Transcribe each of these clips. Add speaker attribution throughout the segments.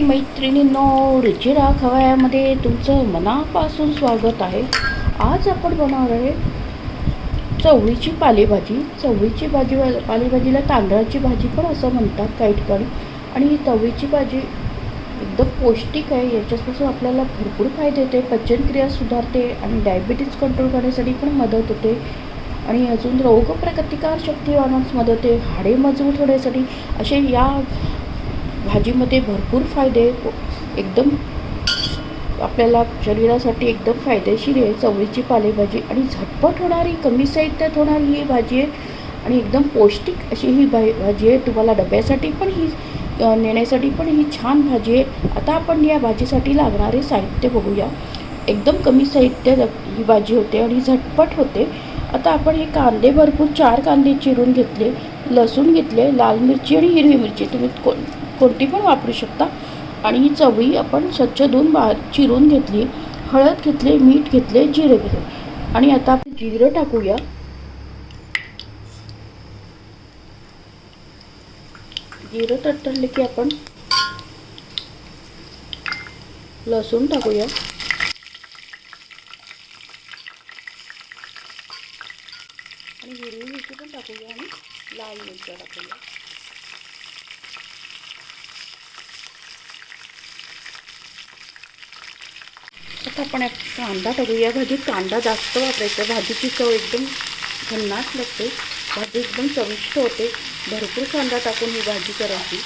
Speaker 1: मैत्रिणींनो रुचिरा खवयामध्ये तुमचं मनापासून स्वागत आहे. आज आपण बनवणार आहे चवळीची पालेभाजी. चवळीची भाजी पालेभाजीला तांदळाची भाजी पण असं म्हणतात काही ठिकाणी. आणि ही चवळीची भाजी एकदम पौष्टिक आहे. याच्यापासून आपल्याला भरपूर फायदे होते. पचनक्रिया सुधारते आणि डायबिटीज कंट्रोल करण्यासाठी पण मदत होते. आणि अजून रोगप्रतिकार शक्ती वाढवण्यास मदत होते. हाडे मजबूत होण्यासाठी असे या भाजीमध्ये भरपूर फायदे एकदम आपल्याला शरीरासाठी एकदम फायदेशीर आहे. चवळीची पालेभाजी आणि झटपट होणारी कमी साहित्यात होणारी ही भाजी आहे. आणि एकदम पौष्टिक अशी ही भा भाजी आहे. तुम्हाला डब्यासाठी पण ही नेण्यासाठी पण ही छान भाजी आहे. आता आपण या भाजीसाठी लागणारे साहित्य बघूया. एकदम कमी साहित्य ही भाजी होते आणि झटपट होते. आता आपण हे कांदे भरपूर चार कांदे चिरून घेतले लसूण घेतले लाल मिरची आणि हिरवी मिरची. तुम्ही कोण कोणती पण वापरू शकता. आणि ही चवळी आपण स्वच्छ धुवून बाहेर चिरून घेतली. हळद घेतले मीठ घेतले जिरं घेतले. आणि आता आपण जिरं टाकूया. जिरं तडतडले की आपण लसूण टाकूया. आणि हिरवी मिरची पण टाकूया आणि लाल मिरच्या टाकूया. आपण एक कांदा टाकूया. भाजीत कांदा जास्त वापरायचा. भाजीची चव एकदम भन्नाट लागते. भाजी एकदम चविष्ट होते. भरपूर कांदा टाकून ही भाजी करायची.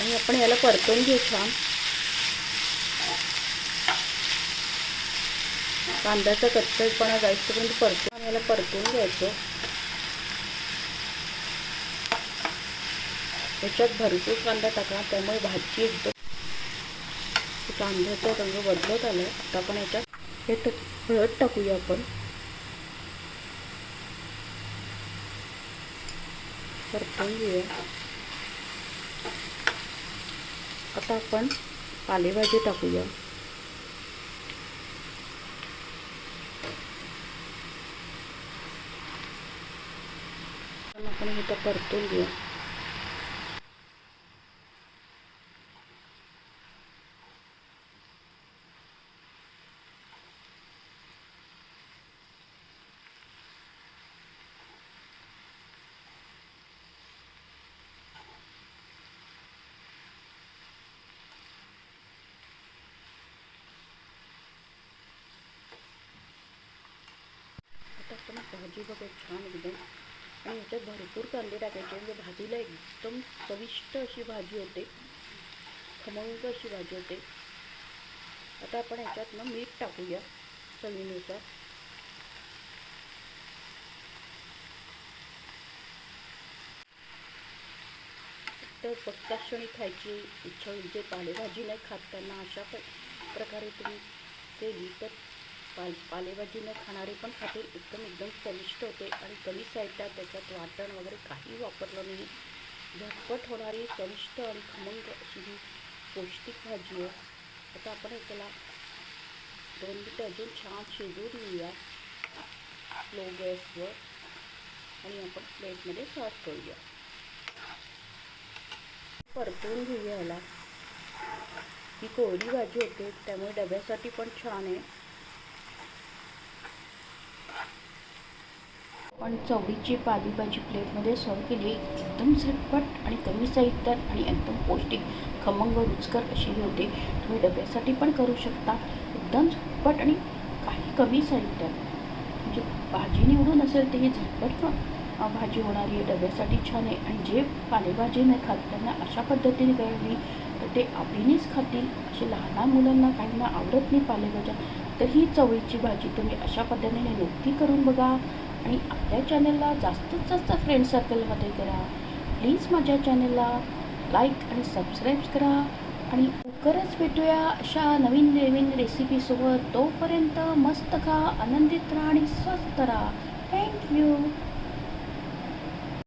Speaker 1: आणि आपण याला परतून घेऊ छान कांद्याचा कच्चपणा जाईपर्यंत परतून आणि याला परतून घ्यायचं. याच्यात भरपूर कांदा टाका त्यामुळे भाजी एकदम कांद्याचा रंग बदलत आला आता आपण याच्यात हे हळद टाकूया आपण. परतून घेऊया. आता आपण पालेभाजी टाकूया. आपण हे तर परतून घेऊया आता आपण भाजी बघा छान एकदम आणि याच्यात भरपूर कांदे टाकायचे. म्हणजे भाजीला एकदम चविष्ट अशी भाजी होते. खमंग अशी भाजी होते. आता आपण ह्याच्यात ना मीठ टाकूया चवीनुसार. तर पक्का क्षणी खायची इच्छा होईल. जे पालेभाजी नाही खात त्यांना अशा प्रकारे तुम्ही केली तर पाल पालेभाजी न खाणारे पण खातील एकदम एकदम चविष्ट होते. आणि कमी साहित्यात त्याच्यात वाटण वगैरे काही वापरलं नाही. झटपट होणारी चविष्ट आणि खमंग अशी ही पौष्टिक भाजी आहे. आता आपण त्याला दोन मिनटं अजून छान शिजवून घेऊया. लो गॅसवर. आणि आपण प्लेटमध्ये सर्व करूया. परतून घेऊया ह्याला ही कोरडी भाजी होते. त्यामुळे डब्यासाठी पण छान आहे. पण चवळीची पालेभाजी प्लेटमध्ये सर्व केली एकदम झटपट आणि कमी साहित्यात आणि एकदम पौष्टिक. खमंग रुचकर अशी ही होते. तुम्ही डब्यासाठी पण करू शकता. एकदम झटपट आणि काही कमी साहित्यात. म्हणजे भाजी निवडून असेल ते ही झटपट अ, भाजी होणारी आहे. डब्यासाठी छान आहे. आणि जे पालेभाजी नाही खात त्यांना अशा पद्धतीने कळली तर ते आवडीनेच खातील. असे लहान लहान मुलांना काहींना आवडत नाही पालेभाज्या. तर ही चवळीची भाजी तुम्ही अशा पद्धतीने नक्की करून बघा. आणि आपल्या चॅनलला जास्तीत जास्त फ्रेंड सर्कलमध्ये करा. प्लीज माझ्या चॅनलला लाईक आणि सबस्क्राईब करा. आणि लवकरच भेटूया अशा नवीन नवीन रेसिपीसोबत तोपर्यंत मस्त खा आनंदित राहा आणि स्वस्त राहा. थँक्यू